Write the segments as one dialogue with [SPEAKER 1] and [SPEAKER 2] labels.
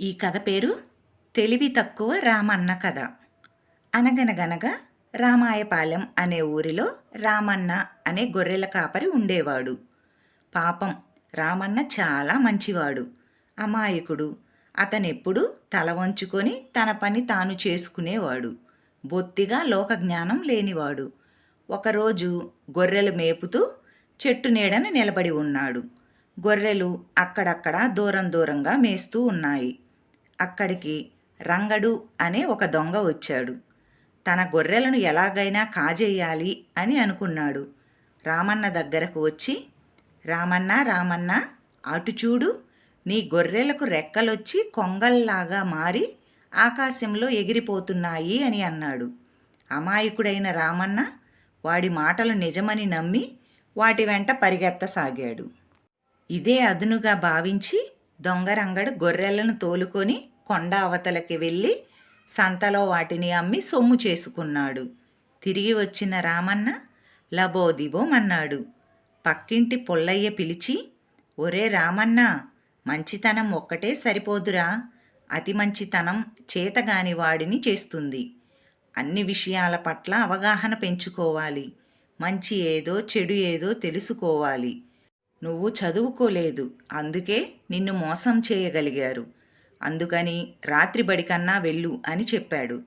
[SPEAKER 1] ఈ కథ పేరు తెలివి తక్కువ రామన్న కథ. అనగనగనగా రామాయపాలెం అనే ఊరిలో రామన్న అనే గొర్రెల కాపరి ఉండేవాడు. పాపం రామన్న చాలా మంచివాడు అమాయకుడు. అతనెప్పుడు తల వంచుకొని తన పని తాను చేసుకునేవాడు. బొత్తిగా లోకజ్ఞానం లేనివాడు. ఒకరోజు గొర్రెలు మేపుతూ చెట్టు నీడన నిలబడి ఉన్నాడు. గొర్రెలు అక్కడక్కడ దూరం దూరంగా మేస్తూ ఉన్నాయి. అక్కడికి రంగడు అనే ఒక దొంగ వచ్చాడు. తన గొర్రెలను ఎలాగైనా కాజేయాలి అని అనుకున్నాడు. రామన్న దగ్గరకు వచ్చి రామన్న రామన్న అటు చూడు నీ గొర్రెలకు రెక్కలొచ్చి కొంగల్లాగా మారి ఆకాశంలో ఎగిరిపోతున్నాయి అని అన్నాడు. అమాయకుడైన రామన్న వాడి మాటలు నిజమని నమ్మి వాటి వెంట పరిగెత్తసాగాడు. ఇదే అదునుగా భావించి దొంగరంగడు గొర్రెలను తోలుకొని కొండ అవతలకి వెళ్ళి సంతలో వాటిని అమ్మి సొమ్ము చేసుకున్నాడు. తిరిగి వచ్చిన రామన్న లబోదిబోమన్నాడు పక్కింటి పుల్లయ్య పిలిచి ఒరే రామన్న మంచితనం ఒక్కటే సరిపోదురా. అతి మంచితనం చేతగాని వాడిని చేస్తుంది. అన్ని విషయాల పట్ల అవగాహన పెంచుకోవాలి. మంచి ఏదో చెడు ఏదో తెలుసుకోవాలి. నువ్వు చదువుకోలేదు. అందుకే నిన్ను మోసం చేయగలిగారు. అందుకని రాత్రి బడికన్నా వెళ్ళు అని చెప్పాడు.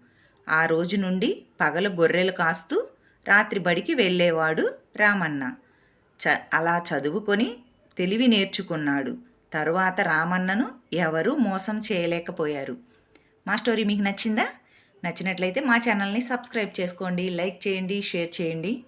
[SPEAKER 1] ఆ రోజు నుండి పగలు గొర్రెలు కాస్తూ రాత్రి బడికి వెళ్ళేవాడు రామన్న. చ అలా చదువుకొని తెలివి నేర్చుకున్నాడు. తరువాత రామన్నను ఎవరూ మోసం చేయలేకపోయారు. మా స్టోరీ మీకు నచ్చిందా? నచ్చినట్లయితే మా ఛానల్ని సబ్స్క్రైబ్ చేసుకోండి లైక్ చేయండి షేర్ చేయండి.